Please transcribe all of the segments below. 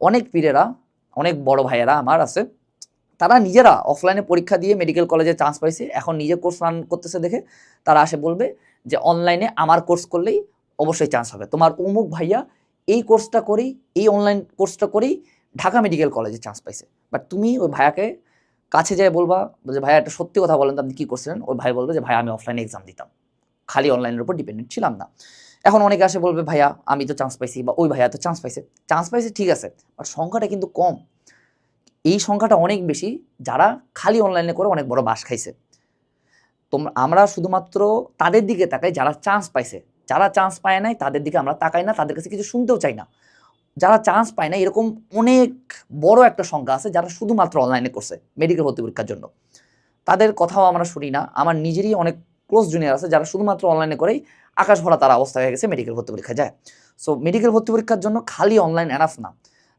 অনেক পীরেরা, অনেক বড় ভাইয়েরা আমার আছে, তারা নিজেরা অফলাইনে পরীক্ষা দিয়ে মেডিকেল কলেজে চান্স পাইছে, এখন নিজে কোর্স রান করতেছে দেখে তারা আসে বলবে যে অনলাইনে আমার কোর্স করলেই অবশ্যই চান্স হবে। তোমার অমুক ভাইয়া এই কোর্সটা করেই, এই অনলাইন কোর্সটা করেই ঢাকা মেডিকেল কলেজে চান্স পাইছে। বাট তুমি ওই ভাইয়াকে কাছে যায় বলবা যে, ভাইয়া, একটা সত্যি কথা বলেন তো আপনি কী করছিলেন? ওই ভাই বলবে যে ভাই আমি অফলাইনে এক্সাম দিতাম। খালি অনলাইনের উপর ডিপেন্ডেন্ট ছিলাম না। এখন অনেকে আসে বলবে, ভাইয়া, আমি তো চান্স পাইছি বা, ওই ভাইয়া তো চান্স পাইছে। চান্স পাইছে ঠিক আছে বাট সংখ্যাটা কিন্তু কম। এই সংখ্যাটা অনেক বেশি যারা খালি অনলাইনে করে অনেক বড় বাস খাইছে। তোমরা আমরা শুধুমাত্র তাদের দিকে তাকাই যারা চান্স পাইছে। যারা চান্স পায় নাই, তাদের দিকে আমরা তাকাই না, তাদের কাছে কিছু শুনতেও চাই না। যারা চান্স পায় না এরকম অনেক বড় একটা সংখ্যা আছে যারা শুধুমাত্র অনলাইনে করছে মেডিকেল ভর্তি পরীক্ষার জন্য। তাদের কথাও আমরা শুনি না। আমার নিজেরই অনেক ক্লোজ জুনিয়র আছে, যারা শুধুমাত্র অনলাইনে করেই আকাশ ভরা তারা অবস্থা হয়ে গেছে মেডিকেল ভর্তি পরীক্ষা যায়। সো মেডিকেল ভর্তি পরীক্ষার জন্য খালি অনলাইন এনাফ না।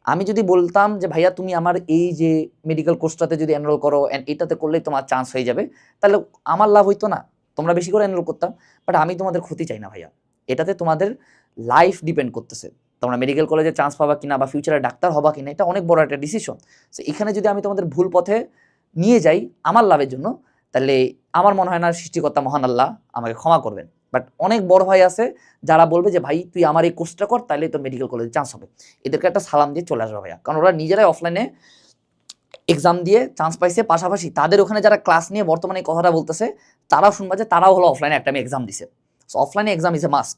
আমি যদি বলতাম যে, ভাইয়া, তুমি আমার এই যে মেডিকেল কোর্সটাতে যদি এনরোল করো, and এটাতে করলেই তোমার চান্স হয়ে যাবে, তাহলে আমার লাভ হইতো না। তোমরা বেশি করে এনরোল করতাম বাট আমি তোমাদের ক্ষতি চাই না, ভাইয়া। এটাতে তোমাদের লাইফ ডিপেন্ড করতেছে। তোমরা মেডিকেল কলেজে চান্স পাবা কিনা বা ফিউচারে ডাক্তার হবা কিনা, এটা অনেক বড় একটা ডিসিশন সো এখানে যদি আমি তোমাদের ভুল পথে নিয়ে যাই, আমার লাভের জন্য, তাহলে আমার মনে হয় না সৃষ্টিকর্তা মহান আল্লাহ আমাকে ক্ষমা করবেন। বাট অনেক বড় ভাই আছে যারা বলবে যে, ভাই, তুই আমার এই কোর্সটা কর তাহলে তোর মেডিকেল কলেজে চান্স হবে। এদেরকে একটা সালাম দিয়ে চলে আসবে ভাইয়া। কারণ ওরা নিজেরাই অফলাইনে এক্সাম দিয়ে চান্স পাইছে। পাশাপাশি তাদের ওখানে যারা ক্লাস নিয়ে বর্তমানে কথাটা বলতেছে, তারাও শুনবা যে, তারাও হলো অফলাইনে একটা আমি এক্সাম দিছে। সো অফলাইনে এক্সাম ইজ এ মাস্ট